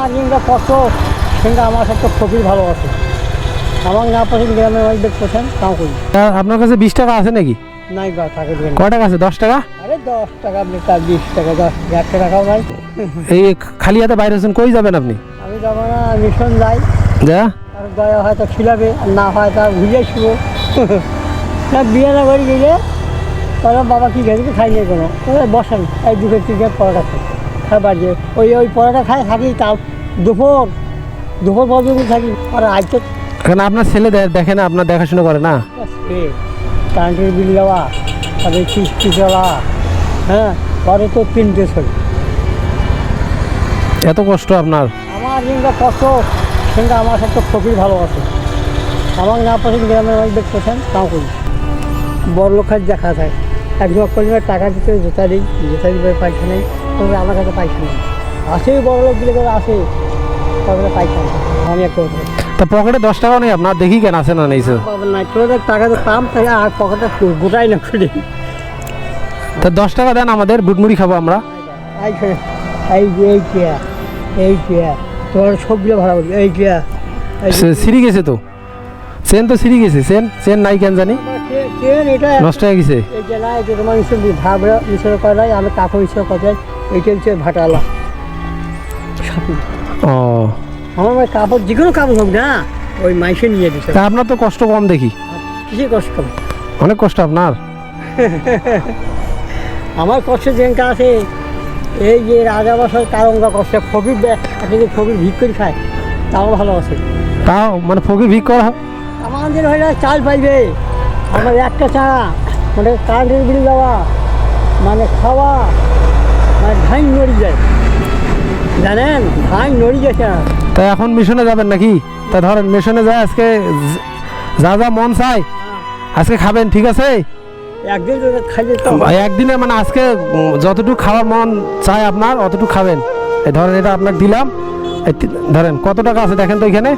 আমার যেটা কষ্ট সেটা আমার সাথে ফকির ভালো আছে আমার না পছন্দ গ্রামের মানুষ দেখ পছন্দ তাও করি। তা আপনার কাছে বিশ টাকা আছে নাকি? নাই বা থাকে দেবেন কয় টাকা আছে দশ টাকা? আরে দশ টাকা আপনি তার বিশ টাকা দশ একশো টাকাও নাই। এই খালি হাতে বাইরে আছেন কই যাবেন আপনি? আমি যাব না মিশন যাই। যা। আর দয়া হয়তো খিলাবে আর না হয় তা ঘুরিয়ে শুভ না বিয়ে না করে গেলে তাহলে বাবা কী খেয়েছে খাই নেই কোনো। বসেন এই দুটো তিনটে পরোটা খাই খাবার যে ওই ওই পরোটা খাই থাকি তাও দুপুর দুপুর পর্যন্ত থাকি। আর আজ তো এখন আপনার ছেলে দেখে না আপনার দেখাশোনা করে না? কারেন্টের বিল দেওয়া তাদের কিস্তি দেওয়া হ্যাঁ পরে তো তিনটে ছবি। এত কষ্ট আপনার? আমার যেটা কষ্ট সেটা আমার সাথে ফকির ভালো আছে আমার না পছন্দ গ্রামের মানুষ দেখ পছন্দ তাও করি। বড় লোকের দেখা যায়। একজন কলিমের টাকা দিতে জুতা দিই জুতা দিবে নেই তবে আমার কাছে পয়সা নেই। আসেই বড় লোক দিলে করে আসে। তবে পয়সা নেই। আমি একটা তা পকেটে দশ টাকাও নেই আপনার? দেখি কেন আছে না নেই তোদের টাকা তো পাম তাহলে আর পকেটে গোটাই না খুলে তা দশ টাকা দেন আমাদের বুটমুড়ি খাব আমরা। এই এই যে এই এই তোমার সবগুলো ভাড়া বলি এই এই সিঁড়ি গেছে তো? চেন তো সিঁড়ি গেছে চেন চেন নাই কেন জানি? এটা নষ্ট হয়ে গেছে। এটা আমি কাপড় হিসেবে করাই এইটা হচ্ছে ভাটালা ও। আমার ওই কাপড় যে কোনো কাপড় হোক না ওই মাইসে নিয়ে দিছে তা আপনার তো কষ্ট কম দেখি। কিসে কষ্ট অনেক কষ্ট আপনার। আমার কষ্ট যেটা আছে এই যে রাজা বছর কারঙ্গা কষ্ট ফকির আপনি যদি ফকির ভিক করে খায় তাও ভালো আছে। তাও মানে ফকির ভিক করা আমাদের হলে চাল পাইবে। আমার একটা চারা মানে কারেন্টের বিল দেওয়া মানে খাওয়া মানে ধান নড়ি যায়। জানেন? ধান নড়ি গেছে তা এখন মিশনে যাবেন নাকি? তা ধরেন মিশনে যায় আজকে যা যা মন চায় আজকে খাবেন ঠিক আছে? একদিন খাইলে তো। একদিনে মানে আজকে যতটুকু খাওয়ার মন চায় আপনার অতটুকু খাবেন। এই ধরেন এটা আপনাকে দিলাম। ধরেন কত টাকা আছে দেখেন তো এখানে?